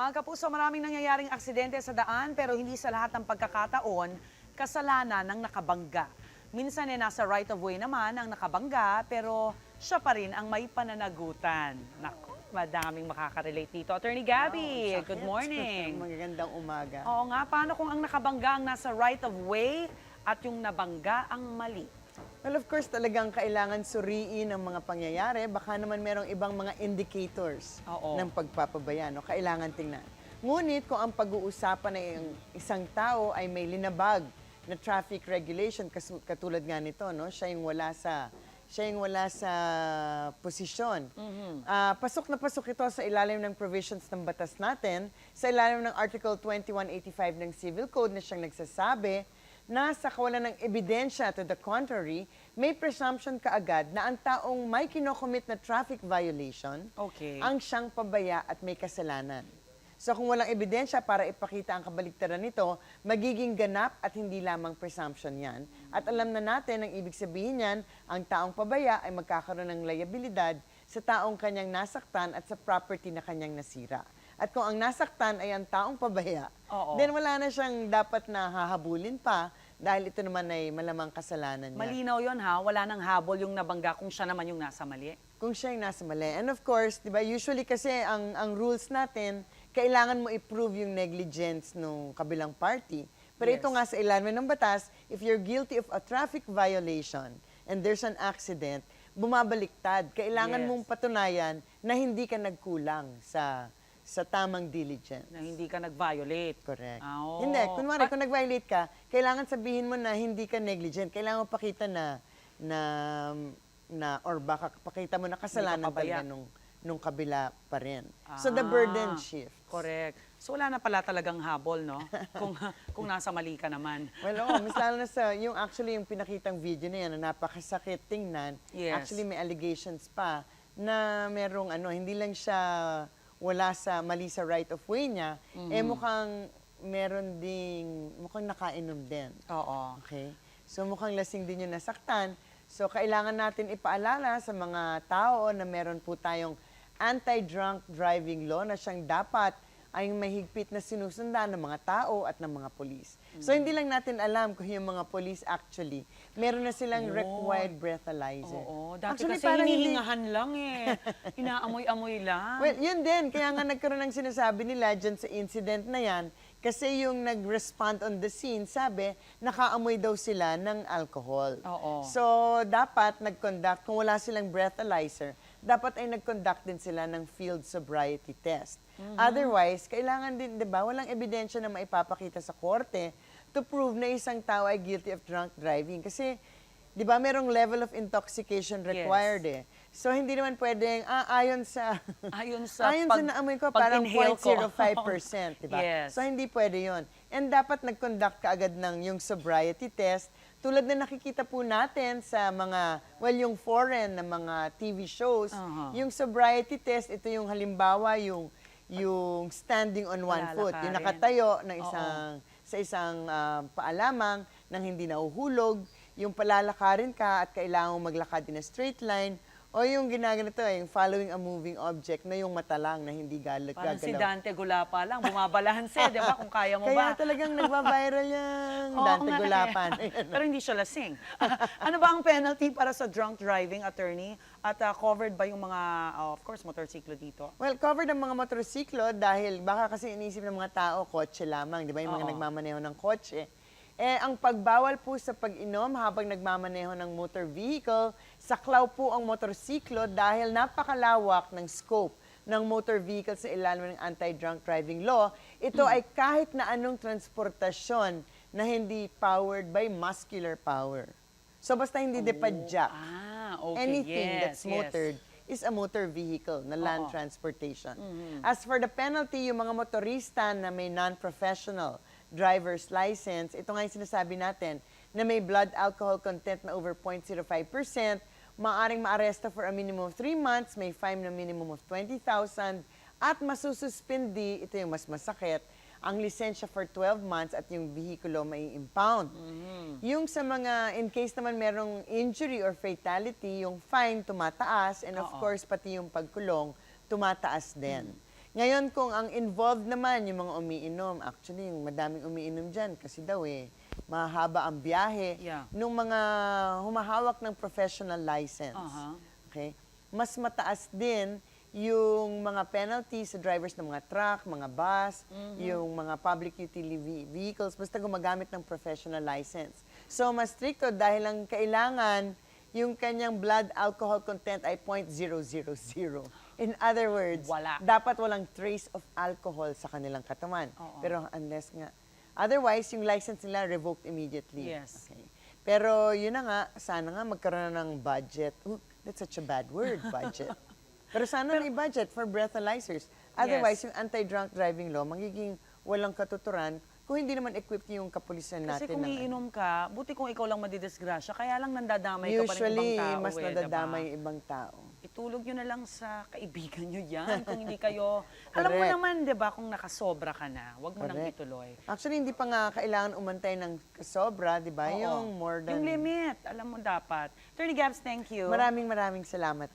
Mga kapuso, maraming nangyayaring aksidente sa daan pero hindi sa lahat ng pagkakataon kasalanan ng nakabangga. Minsan ay nasa right of way naman ang nakabangga pero siya pa rin ang may pananagutan. Naku, madaming makaka-relate dito. Attorney Gabby, Wow, good morning. Magagandang umaga. Oo nga, paano kung ang nakabangga ang nasa right of way at yung nabangga ang mali? Well, of course, talagang kailangan suriin ang mga pangyayari. Baka naman merong ibang mga indicators Oo. ng pagpapabaya. No? Kailangan tingnan. Ngunit kung ang pag-uusapan ay ang isang tao ay may linabag na traffic regulation, katulad nga nito, no? siya yung wala sa siya yung wala sa posisyon. Ah, pasok na pasok ito sa ilalim ng provisions ng batas natin, sa ilalim ng Article 2185 ng Civil Code na siyang nagsasabi na sa kawalan ng ebidensya to the contrary, may presumption kaagad na ang taong may kinocommit na traffic violation Okay. ang siyang pabaya at may kasalanan. So kung walang ebidensya para ipakita ang kabaligtaran nito, magiging ganap at hindi lamang presumption yan. At alam na natin, ang ibig sabihin yan, ang taong pabaya ay magkakaroon ng liabilidad sa taong kanyang nasaktan at sa property na kanyang nasira. At kung ang nasaktan ay ang taong pabaya, Oo. then wala na siyang dapat na hahabulin pa dahil ito naman ay malamang kasalanan niya. Malinaw yon ha, wala nang habol yung nabangga kung siya naman yung nasa mali. kung siya yung nasa mali. And of course, di ba, usually kasi ang, ang rules natin, kailangan mo i-prove yung negligence ng kabilang party. Pero Yes. ito nga sa ilalim ng batas, if you're guilty of a traffic violation and there's an accident, bumabaliktad. Kailangan Yes. mong patunayan na hindi ka nagkulang sa sa tamang diligence. Na hindi ka nag-violate. Correct. Ah, oo. Hindi, Ah, kunwari, kung nag-violate ka, kailangan sabihin mo na hindi ka negligent. Kailangan mo pakita na, na, na or baka pakita mo na kasalanan talaga nung, nung kabila pa rin. So the burden Ah, shift. Correct. So wala na pala talagang habol, no? kung, kung nasa mali ka naman. Well, oo, mas lalo na sa, yung actually yung pinakitang video na yan, na napakasakit tingnan, Yes. actually may allegations pa na merong ano, hindi lang siya wala sa mali sa right of way niya, Mm-hmm. eh mukhang meron ding, mukhang nakainom din. Oo. Okay? So mukhang lasing din yung nasaktan. So kailangan natin ipaalala sa mga tao na meron po tayong anti-drunk driving law na siyang dapat ay mahigpit na sinusundan ng mga tao at ng mga polis. So hindi lang natin alam kung yung mga polis actually, meron na silang Oo. required breathalyzer. Oo. Dati Actually, kasi parang hindi- hinihingahan lang eh. Inaamoy-amoy lang. Well, yun din. Kaya nga nagkaroon ng sinasabi nila dyan sa incident na yan, kasi yung nag-respond on the scene, sabi, nakaamoy daw sila ng alcohol. Oo. So, dapat nag-conduct, kung wala silang breathalyzer, dapat ay nag-conduct din sila ng field sobriety test. Mm-hmm. Otherwise, kailangan din, di ba, walang ebidensya na maipapakita sa korte to prove na isang tao ay guilty of drunk driving. Kasi, di ba, merong level of intoxication required eh. So, hindi naman pwedeng, ah, ayon sa... Ayon sa ayon pag- sa naamoy ko, parang pag-inhale ko. 0.05%, di ba? Yes. So, hindi pwede yon. And dapat nag-conduct ka agad ng yung sobriety test, tulad na nakikita po natin sa mga, well, yung foreign na mga TV shows, Aha. yung sobriety test, ito yung halimbawa, yung yung standing on one foot, yung nakatayo ng isang sa isang ah, paalamang nang hindi nahuhulog, yung palalakarin ka at kailangan maglakad in a straight line, o yung ginaganito, eh, yung following a moving object na yung mata lang na hindi galag Parang si gagalaw. Dante Gulapa lang, bumabalahanse, di ba? Kung kaya mo ba. Kaya talagang nagba-viral yan, Oo Dante nga eh. Gulapan. Pero hindi siya lasing. ano ba ang penalty para sa drunk driving, attorney? At ah, covered ba yung mga, ah, of course, motorsiklo dito? Well, covered ang mga motorsiklo dahil baka kasi inisip ng mga tao, kotse lamang, di ba? Yung mga Oo. nagmamaneho ng kotse. Eh, ang pagbawal po sa pag-inom habang nagmamaneho ng motor vehicle, saklaw po ang motorsiklo dahil napakalawak ng scope ng motor vehicle sa ilalim ng anti-drunk driving law. Ito ay kahit na anong transportasyon na hindi powered by muscular power. So basta hindi depadyak. Ah, okay. Anything yes, that's yes. motored is a motor vehicle na land Oo. transportation. As for the penalty, yung mga motorista na may non-professional driver's license, ito nga yung sinasabi natin, na may blood alcohol content na over 0.05%, maaring maaresta for a minimum of 3 months, may fine na minimum of 20,000, at masususpindi, ito yung mas masakit, ang lisensya for 12 months at yung vehikulo may impound. Yung sa mga, in case naman merong injury or fatality, yung fine tumataas and of Oo. course pati yung pagkulong tumataas din. Ngayon, kung ang involved naman yung mga umiinom, actually, yung madaming umiinom dyan, kasi daw eh, mahaba ang biyahe. Yeah. Nung mga humahawak ng professional license, Aha. okay, mas mataas din yung mga penalties sa drivers ng mga truck, mga bus, yung mga public utility ve- vehicles, basta gumagamit ng professional license. So, mas stricto dahil ang kailangan yung kanyang blood alcohol content ay 0.000. In other words, Wala. dapat walang trace of alcohol sa kanilang katawan. Oo. Pero unless nga, otherwise, yung license nila revoked immediately. Yes. Okay. Pero yun na nga, sana nga magkaroon na ng budget. Ooh, that's such a bad word, budget. Pero sana may budget for breathalyzers. Otherwise, Yes. yung anti-drunk driving law, magiging walang katuturan kung hindi naman equipped yung kapulisan Kasi natin. kung ng iinom ka, buti kung ikaw lang madidisgrasya, kaya lang nandadamay ka pa ng Usually, ibang tao. mas eh, nadadama diba? yung ibang tao. Itulog nyo na lang sa kaibigan nyo yan. Kung hindi kayo, alam mo Correct. naman, di ba, kung nakasobra ka na, wag mo nang Correct. ituloy. Actually, hindi pa nga kailangan umantay ng sobra, di ba? Oo. Yung more than... Yung limit, alam mo dapat. Attorney Gabs, thank you. Maraming maraming salamat.